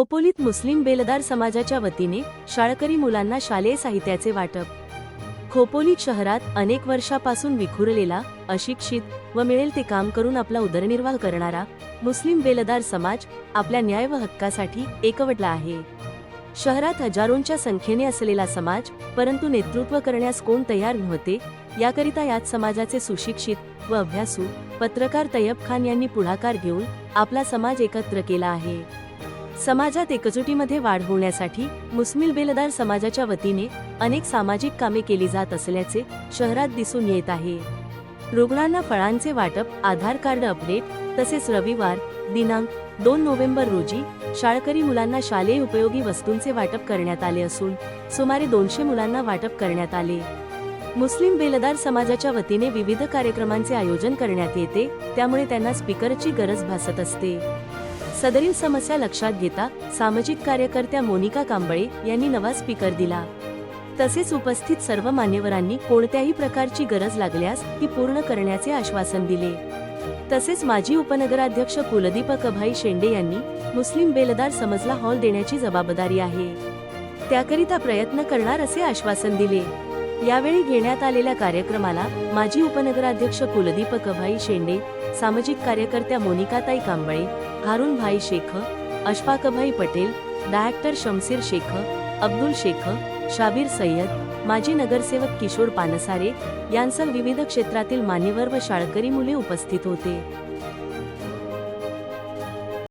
खोपोलीत मुस्लिम बेलदार समाजाच्या वतीने शाळकरी मुलांना शालेय साहित्याचे वाटप. खोपोली शहरात अनेक वर्षापासून विखुरलेला अशिक्षित व मिळेल ते काम करून आपला उदरनिर्वाह करणारा मुस्लिम बेलदार समाज आपल्या न्याय व हक्कासाठी एकवटला आहे. शहरात हजारोंच्या संख्येने असलेला समाज परंतु नेतृत्व करण्यास कोण तयार नव्हते याकरिता याच समाजाचे सुशिक्षित व अभ्यासू पत्रकार तय्यब खान यांनी पुढाकार घेऊन आपला समाज एकत्र केला आहे. समाजात एकजुटीमध्ये वाढ होण्यासाठी मुस्लिम बेलदार समाजाच्या वतीने अनेक सामाजिक कामे केली जात असल्याचे शहरात दिसून येत आहे. रुग्णांना फळांचे वाटप आधार कार्ड अपडेट तसेच रविवार दिनांक दोन नोव्हेंबर रोजी शाळकरी मुलांना शालेय उपयोगी वस्तूंचे वाटप करण्यात आले असून सुमारे दोनशे मुलांना वाटप करण्यात आले. मुस्लिम बेलदार समाजाच्या वतीने विविध कार्यक्रमांचे आयोजन करण्यात येते त्यामुळे त्यांना स्पीकरची गरज भासत असते. सदरील समस्या लक्षात घेता सामाजिक कार्यकर्त्या मोनिका कांबळे यांनी नवा स्पीकर दिला. तसेच उपस्थित सर्व मान्यवरांनी कोणत्याही प्रकारची गरज लागल्यास ती पूर्ण करण्याचे आश्वासन दिले. तसेच माजी उपनगराध्यक्ष कुलदीपक अभाई शेंडे यांनी मुस्लिम बेलदार समजला हॉल देण्याची जबाबदारी आहे. त्याकरिता प्रयत्न करणार असे आश्वासन दिले. यावेळी घेण्यात आलेल्या कार्यक्रमाला माजी उपनगराध्यक्ष कुलदीप कभाई शेंडे सामाजिक कार्यकर्त्या मोनिकाताई कांबळे हारून भाई शेख अशफाकभाई पटेल डायरेक्टर शमसीर शेख अब्दुल शेख शाबीर सय्यद माजी नगरसेवक किशोर पानसारे यांसह विविध क्षेत्रातील मान्यवर व शाळकरी मुले उपस्थित होते.